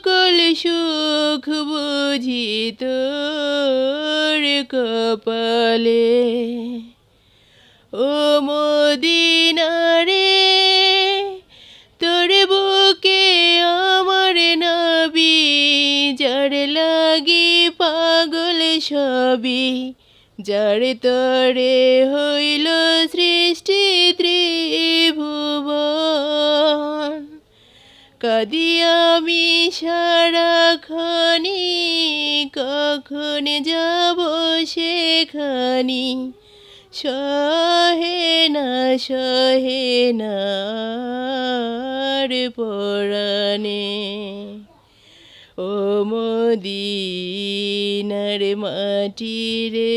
সকল সুখ বুঝি তোর কপালে। ও মদিনারে তোর বুকে আমার নাবি, যার লাগি পাগল সবই, যার তরে হইল সৃষ্টি কাদি আমি সারাক্ষণি কখন যাব সেখানি সহে না সহে না পরাণে ও মদিনার মাটি রে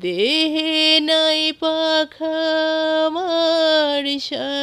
দেহে নাই পাখা আমার সাথে।